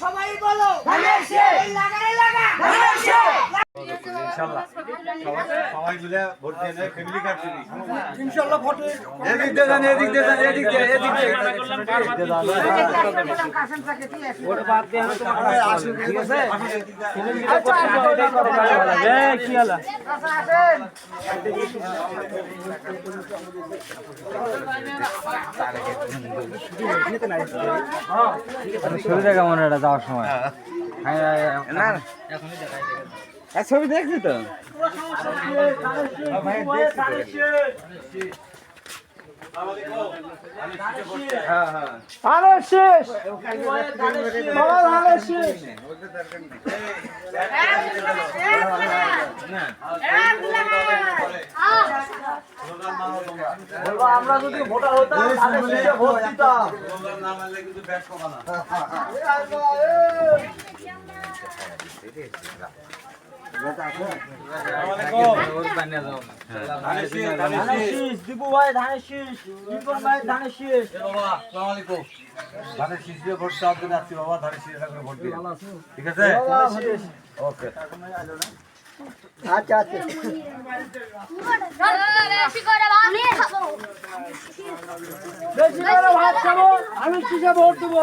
সবাই বলো লাগারে লাগা ইনশাআল্লাহ। ইনশাল্লাহ ভোটে এদিক দিয়ে যান এদিক দিয়ে যান এদিক দিয়ে এদিক দিয়ে। সুবিধা কেমন এটা যাওয়ার সময়? ছবি দেখছি তো? শেষ। বাবা শেষ। বলব আমরা যদি ভোটার হতাম তাহলে শেষে ভোট দিতাম। নাম আনলে কিন্তু ব্যাট কমা ঠিক আছে? ওকে। আচ্ছা আচ্ছা বেশি করে ভাত খাব আমি কিসে ভোট দেবো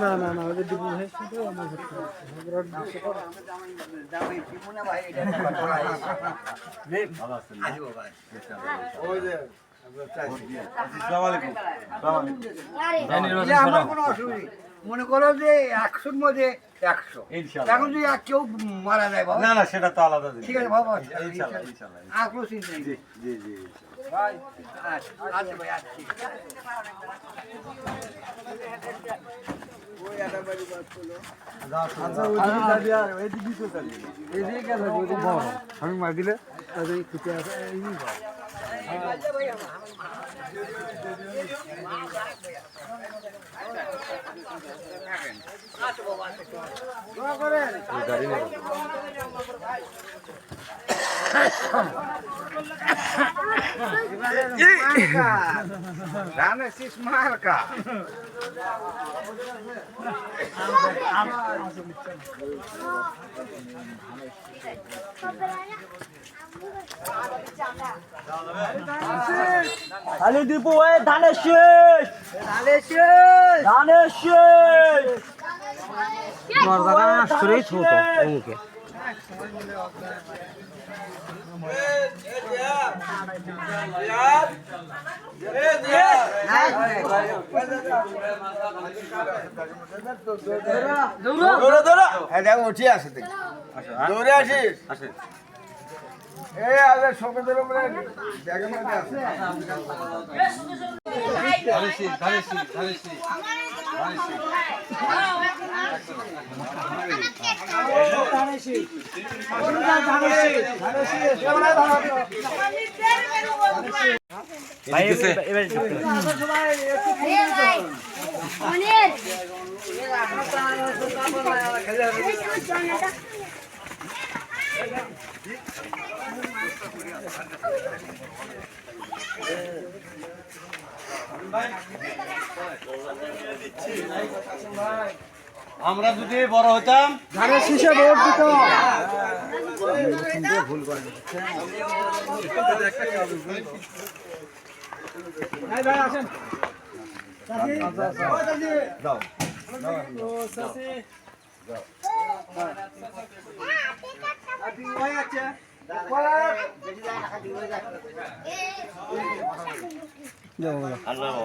না না না ওদের ডিপু ভাই সাথে আমার আসসালামু আলাইকুম। আমার কোনো অসুবিধা। মনে করো যে একশোর মধ্যে একশো। ইনশাআল্লাহ। এখন যদি আর কেউ মারা যায় বাবা না না সেটা তো আলাদা ঠিক আছে বাবা ইনশাআল্লাহ, ইনশাআল্লাহ। আর কোনো চিন্তা নেই। জি জি জি ভাই, আচ্ছা আচ্ছা ভাই আচ্ছা। আমি মার দিলে ধানের শীষ মার্কা খালি দীপু ভাই ধানের শেষ ধানের শীষ ধানের শেষ দরজাটা নষ্টই উঠি আসে দৌড়ে আসিস আসেন। এ আগে সকালের উপরে ব্যাগের মধ্যে আছে ধানের শীষ, ধানের শীষ। এদিক গেছে? অনেক আমরা যদি বড় হতাম ধানের শীষে ভোট দিত। ভাই ভাই আসেন। যাও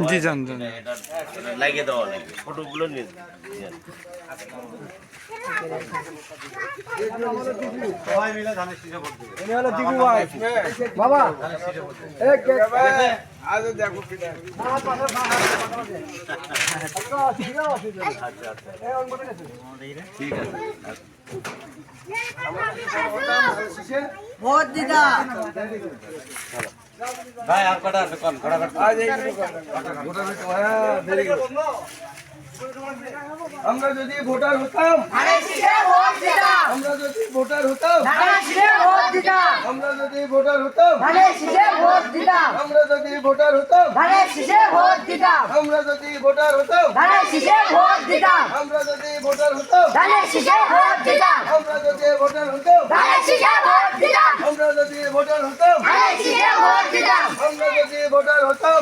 জি যান যান। লাগিয়ে দেওয়া লাগবে ফটোগুলো নিয়ে বাবা আজ আচ্ছা, দেখো আচ্ছা। ঠিক আছে। बहुत दीदा भाई आप कटा दुकान खड़ा कर आ जाइए আমরা যদি ভোটার হতাম আমরা যদি ভোটার হতাম আমরা যদি ভোটার হতাম আমরা যদি ভোটার হতাম আমরা যদি ভোটার হতাম আমরা যদি ভোটার হতাম আমরা যদি ভোটার হতাম যদি ভোটার হতাম। আমরা যদি ভোটার হতাম।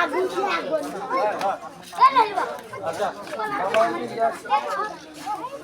আগুন আগুন আচ্ছা।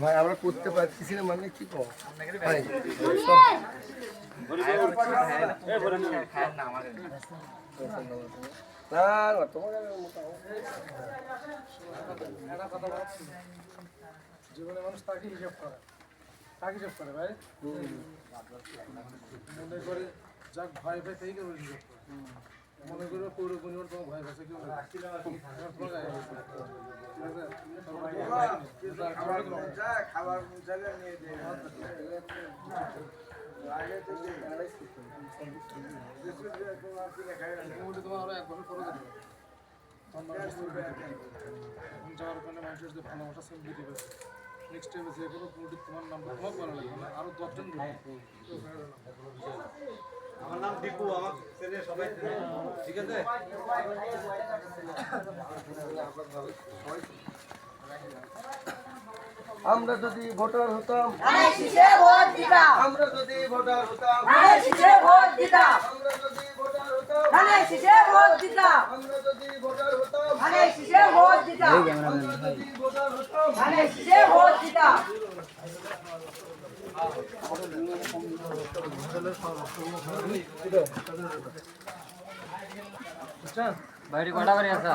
ভাই আমরা করতে পারতেছি না মানে কি কম ভাই না না তোমাকে জীবনে মানুষ তাকে হিসাব করে। তাকে হিসাব করে ভাই। মনে করে যাক ভয় পায় তাই করে হিসাব করে। মনে করবে পৌর পরিবার তোমার ভয় পাচ্ছে কেউ তোমার- খাবার নিয়ে যাওয়ার কারণে মানুষের যে ভালোবাসা সেলফি দেবে নেক্সট টাইমে যে কোনো কোনোটি তোমার নাম্বার তোমার ভালো লাগবে না আরও দশজন আমার নাম দীপু, আমার ছেলে, সবাই ঠিক আছে? সবাই আমরা যদি ভোটার হতাম আমরা যদি ভোটার হতাম আমরা যদি ভোটার হতাম আমরা যদি ভোটার হতাম আমরা যদি ভোটার হতাম। বুঝছেন বাইরে কটা বাড়ি আছে?